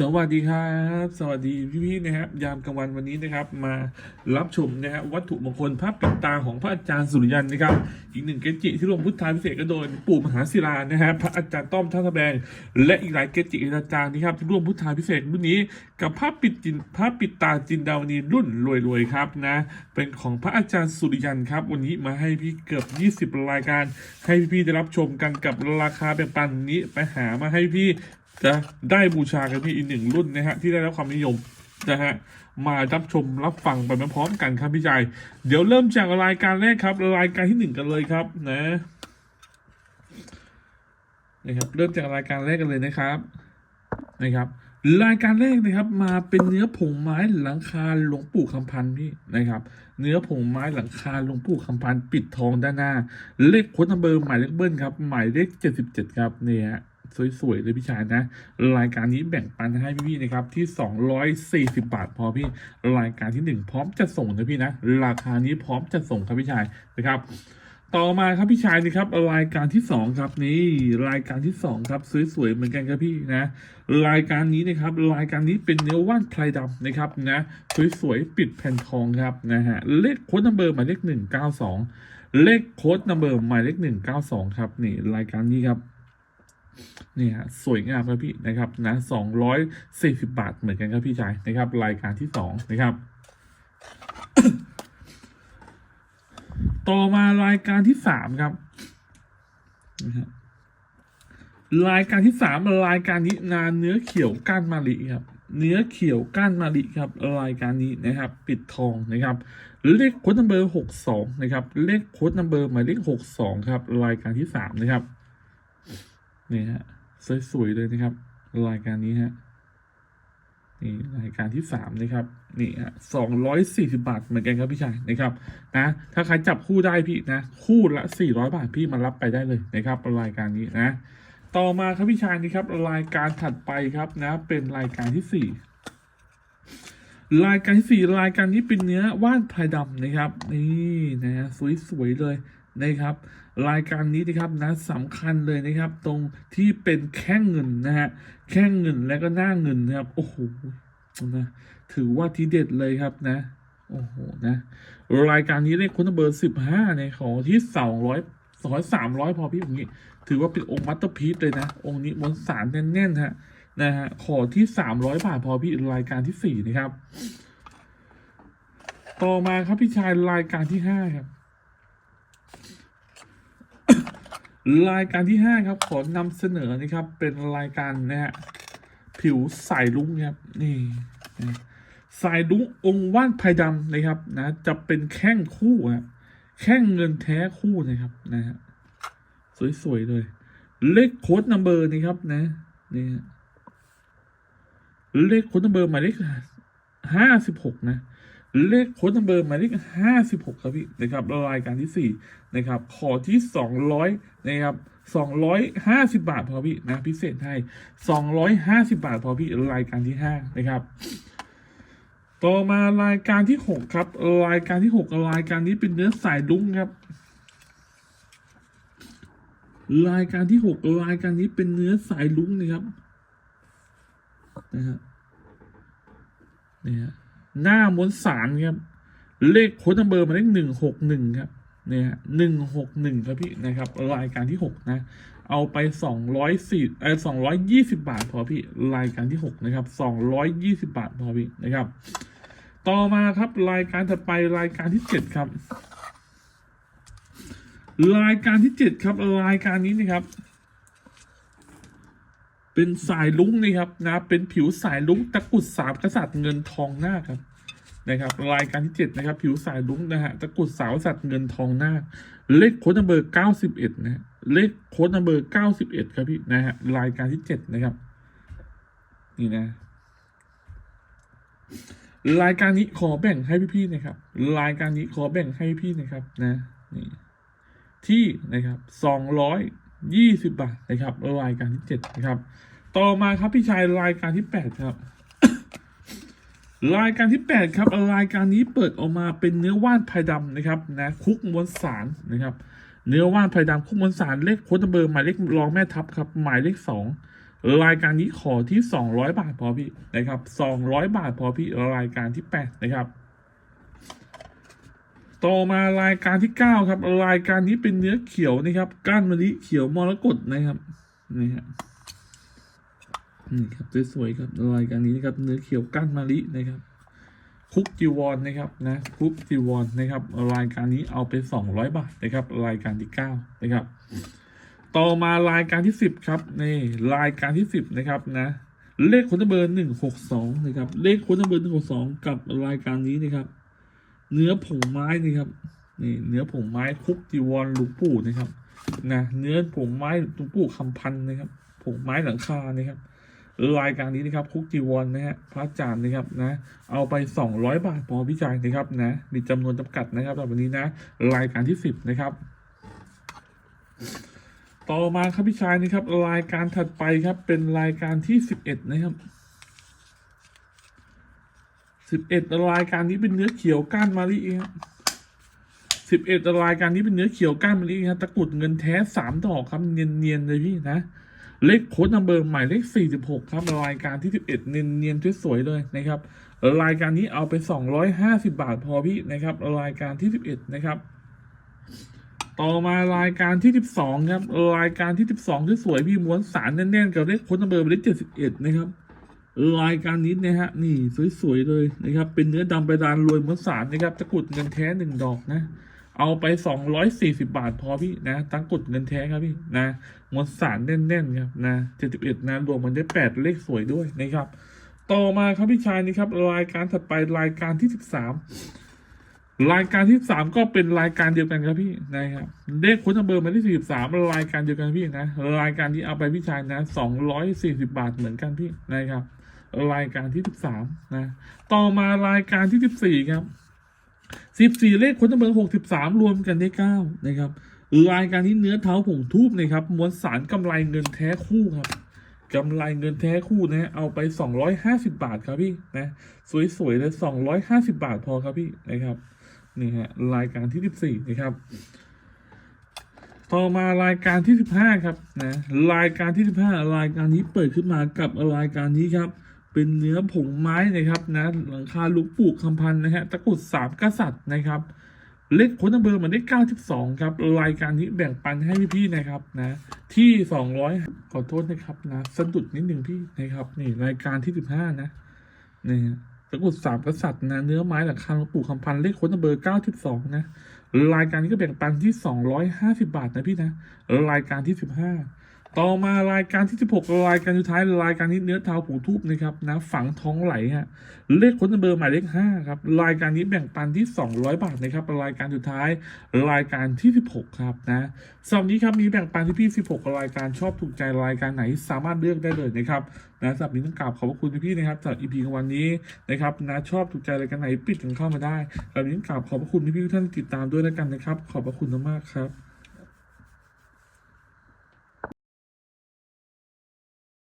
สวัสดีครับ สวัสดีพี่ๆนะครับ ยามกลางวันวันนี้นะครับ มารับชมนะฮะวัตถุมงคลพระปิดตาของพระอาจารย์สุริยันนะครับ อีกหนึ่งเกจิที่ลงพุทธาพิเศษก็โดยปู่มหาศิลานะฮะพระอาจารย์ต้อมท่าตะแบง และอีกหลายเกจิอาจารย์นะครับที่ร่วมพุทธาพิเศษรุ่นนี้ กับพระปิดจินพระปิดตาจินดาวนีรุ่นรวยๆครับนะเป็นของพระอาจารย์สุริยันครับ วันนี้มาให้พี่เกือบ 20 รายการ ให้พี่ๆได้รับชมกันกับราคาแบ่งปันนี้ไปหามาให้พี่ จะได้บูชากันที่อีกหนึ่งรุ่นนะฮะที่ได้รับความนิยมนะฮะมารับชมรับฟังไปพร้อมกันครับพี่ชาย เดี๋ยวเริ่มจากรายการแรกครับ รายการที่หนึ่งกันเลยครับนะนะครับเริ่มจากรายการแรกกันเลยนะครับนะครับรายการแรกนะครับมาเป็นเนื้อผงไม้หลังคาหลวงปู่คำพันธ์พี่นะครับ เนื้อผงไม้หลังคาหลวงปู่คำพันธ์ปิดทองด้านหน้า เลขค้ดนัมเบอร์หมายเลขเบิ้ลครับหมายเลขเจ็ดสิบเจ็ดครับเนี่ย สวยๆเลยพี่ชายนะ รายการนี้แบ่งปันให้พี่ๆนะครับที่ 240 บาทพอพี่รายการที่ 1 พร้อมจะส่งนะพี่นะ ราคานี้พร้อมจะส่งครับพี่ชายนะครับต่อมาครับพี่ชายนะครับรายการที่ 2 ครับนี่รายการที่ 2 ครับสวยๆเหมือนกันครับพี่นะ รายการนี้นะครับรายการนี้เป็นเนื้อว่านไพรดำนะครับนะสวยๆปิดแผ่นทองครับนะฮะเลขโค้ดนัมเบอร์หมายเลข192 เลขโค้ดนัมเบอร์หมายเลข192 ครับนี่รายการนี้ครับ นี่ฮะสวยงามครับพี่นะครับนะสองร้อยสี่สิบาทเหมือนกันครับพี่ชายนะครับ รายการที่สองนะครับ ต่อมารายการที่สามครับนะฮะรายการที่สามรายการนี้งานเนื้อเขียวก้านมาลิครับ เนื้อเขียวก้านมาลิครับ รายการนี้นะครับ ปิดทองนะครับเลขโค้ดนัมเบอร์หกสองนะครับ เลขโค้ดนัมเบอร์หมายเลขหกสองครับ รายการที่สามนะครับ นี่ฮะสวยๆเลยนะครับ รายการนี้ฮะนี่รายการที่สามนะครับนี่ฮะสองร้อยสี่สิบาทเหมือนกันครับพี่ชายนะครับนะถ้าใครจับคู่ได้พี่นะคู่ละสี่ร้อยบาทพี่มารับไปได้เลยนะครับรายการนี้นะ ต่อมาครับพี่ชายนี่ครับรายการถัดไปครับนะ เป็นรายการที่สี่รายการที่สี่รายการนี้เป็นเนื้อว่านพลายดำนะครับ นี่นะฮะสวยๆเลย นะครับ รายการนี้นะครับนะสำคัญเลยนะครับ ตรงที่เป็นแข้งเงินนะฮะแข้งเงินและก็หน้าเงินนะครับโอ้โหนะถือว่าทีเด็ดเลยครับนะโอ้โหนะ รายการนี้เลขคุณเบอร์สิบห้าในของที่สองร้อยสองร้อยสามร้อยพอพี่อย่างนี้ถือว่าเป็นองค์มัตเตอร์พีซเลยนะ องค์นี้มวลสารแน่นๆฮะนะฮะขอที่สามร้อยบาทพอพี่รายการที่สี่นะครับ ต่อมาครับพี่ชายรายการที่ห้าครับ รายการที่ห้าครับ ขอนำเสนอนะครับ เป็นรายการนะฮะผิวสายลุ้งครับนี่นะสายลุ้งองค์ว่านไพรดำนะครับนะจะเป็นแข้งคู่ครับแข้งเงินแท้คู่นะครับนะฮะสวยๆเลย เลขโค้ดนัมเบอร์นะครับนะนี่เลขโค้ดนัมเบอร์หมายเลขห้าสิบหกนะ เลขโค้ดนัมเบอร์หมายเลขห้าสิบหกครับพี่นะครับรายการที่สี่นะครับขอที่สองร้อยนะครับสองร้อยห้าสิบาทพอพี่นะพิเศษให้สองร้อยห้าสิบาทพอพี่รายการที่ห้านะครับต่อมารายการที่หกครับ รายการที่หกรายการนี้เป็นเนื้อสายลุ้งครับ รายการที่หกรายการนี้เป็นเนื้อสายลุ้งนะครับนะฮะนี่ฮะ หน้ามวลสารครับ เลขโค้ดนัมเบอร์มาเลขหนึ่งหกหนึ่งครับเนี่ยหนึ่งหกหนึ่งครับพี่นะครับรายการที่หกนะ เอาไปสองร้อยสี่เอสองร้อยยี่สิบาทพอพี่รายการที่หกนะครับสองร้อยยี่สิบาทพอพี่นะครับ ต่อมาครับรายการถัดไปรายการที่เจ็ดครับ รายการที่เจ็ดครับรายการนี้นะครับ เป็นสายลุ้งนี่ครับนะ เป็นผิวสายลุ้งตะกุดสามกษัตริย์เงินทองหน้าครับ นะครับรายการที่เจ็ดนะครับ ผิวสายลุ้งนะฮะตะกุดสาวกษัตริย์เงินทองหน้า เลขโค้ดนัมเบอร์เก้าสิบเอ็ดนะเลขโค้ดนัมเบอร์เก้าสิบเอ็ดครับพี่นะฮะรายการที่เจ็ดนะครับ นี่นะ รายการนี้ขอแบ่งให้พี่ๆนะครับ รายการนี้ขอแบ่งให้พี่นะครับนะนี่ที่นะครับสองร้อยยี่สิบบาทนะครับรายการที่เจ็ดนะครับ ต่อมาครับพี่ชายรายการที่แปดครับ รายการที่แปดครับรายการนี้เปิดออกมาเป็นเนื้อว่านไพรดำนะครับนะคุกมวลสารนะครับ เนื้อว่านไพรดำคุกมวลสารเลขโค้ดเบอร์หมายเลขรองแม่ทัพครับหมายเลขสองรายการนี้ขอที่สองร้อยบาทพอพี่นะครับสองร้อยบาทพอพี่รายการที่แปดนะครับต่อมารายการที่เก้าครับ รายการนี้เป็นเนื้อเขียวนะครับ ก้านมะลิเขียวมรกตนะครับนี่ฮะ นี่ครับสวยๆครับรายการนี้นะครับเนื้อเขียวก้านมะลินะครับคุกจีวอนนะครับนะคุกจีวอนนะครับ รายการนี้เอาไปสองร้อยบาทนะครับ รายการที่เก้านะครับ ต่อมารายการที่สิบครับนี่รายการที่สิบนะครับนะเลขคนเบอร์หนึ่งหกสองนะครับเลขคนเบอร์หนึ่งหกสองกับรายการนี้นะครับ เนื้อผงไม้นะครับนี่เนื้อผงไม้คุกจีวรหลวงปู่นะครับนะเนื้อผงไม้หลวงปู่คำพันนะครับผงไม้หลังคานะครับ รายการนี้นะครับคุกจีวรนนะฮะพระอาจารย์นะครับนะเอาไปสองร้อยบาทพอพี่ชายนะครับนะมีจำนวนจำกัดนะครับแบบนี้นะรายการที่สิบนะครับ ต่อมาครับพี่ชายนะครับ รายการถัดไปครับเป็นรายการที่สิบเอ็ดนะครับสิบเอ็ดรายการนี้เป็นเนื้อเขียวก้านมะลิครับสิบเอ็ดรายการนี้เป็นเนื้อเขียวก้านมะลิครับตะกุดเงินแท้สามดอกครับเนียนๆเลยพี่นะ เลขโค้ดนัมเบอร์หมายเลขสี่สิบหกครับรายการที่สิบเอ็ดเนียนๆสวยๆเลยนะครับ รายการนี้เอาไปสองร้อยห้าสิบาทพอพี่นะครับ รายการที่สิบเอ็ดนะครับ ต่อมารายการที่สิบสองครับ รายการที่สิบสองที่สวยพี่ม้วนสารแน่นๆ กับเลขโค้ดนัมเบอร์หมายเลขเจ็ดสิบเอ็ดนะครับ รายการนี้นะฮะนี่สวยๆเลยนะครับ เป็นเนื้อดำใบดานรวยม้วนสารนะครับตะกุดเงินแท้หนึ่งดอกนะ เอาไปสองร้อยสี่สิบาทพอพี่นะตั้งกดเงินแท้ครับพี่นะมวลสารแน่นๆครับนะเจ็ดสิบเอ็ดนะรวมมันได้แปดเลขสวยด้วยนะครับ ต่อมาครับพี่ชายนี่ครับ รายการถัดไปรายการที่สิบสามรายการที่สามก็เป็นรายการเดียวกันครับพี่นะครับเลขคุณเบอร์มาที่สี่สิบสามรายการเดียวกันพี่นะรายการที่เอาไปพี่ชายนะสองร้อยสี่สิบาทเหมือนกันพี่นะครับ รายการที่สิบสามนะ ต่อมารายการที่สิบสี่ครับ สิบสี่เลขคนจำนวนหกสิบสามรวมกันได้เก้านะครับรายการนี้เนื้อเท้าผงทูบนะครับมวลสารกำไรเงินแท้คู่ครับกำไรเงินแท้คู่นะเอาไปสองร้อยห้าสิบาทครับพี่นะสวยๆเลยสองร้อยห้าสิบาทพอครับพี่นะครับนี่ฮะรายการที่สิบสี่นะครับ ต่อมารายการที่สิบห้าครับนะรายการที่สิบห้ารายการนี้เปิดขึ้นมากับรายการนี้ครับ เป็นเนื้อผงไม้นะครับนะหลังคาลูกปูกคำพันนะฮะตะกุดสามกษัตริย์นะครับ เลขคนเบอร์มันได้เก้าสิบสองครับ รายการนี้แบ่งปันให้พี่ๆนะครับนะที่สองร้อยขอโทษนะครับนะสะดุดนิดหนึ่งพี่นะครับนี่รายการที่สิบห้านะนี่ตะกุดสามกษัตริย์นะเนื้อไม้หลังคาลวงปู่คำพันเลขคนเบอร์เก้าสิบสองนะรายการนี้ก็แบ่งปันที่สองร้อยห้าสิบาทนะพี่นะรายการที่สิบห้า ต่อมารายการที่สิบหกรายการสุดท้ายรายการนี้เนื้อเท้าผูทูบนะครับนะฝังท้องไหลฮะเลขค้นเบอร์หมายเลขห้าครับรายการนี้แบ่งปันที่สองร้อยบาทนะครับรายการสุดท้ายรายการที่สิบหกครับนะสำหรับนี้ครับมีแบ่งปันที่พี่สิบหกรายการชอบถูกใจรายการไหนสามารถเลือกได้เลยนะครับนะสำหรับนี้ต้องกราบขอบพระคุณพี่นะครับสำหรับอีพีของวันนี้นะครับนะชอบถูกใจรายการไหนปิดกันเข้ามาได้สำหรับนี้กราบขอบพระคุณพี่ๆทุกท่านติดตามด้วยแล้วกันนะครับ ขอบพระคุณมากครับ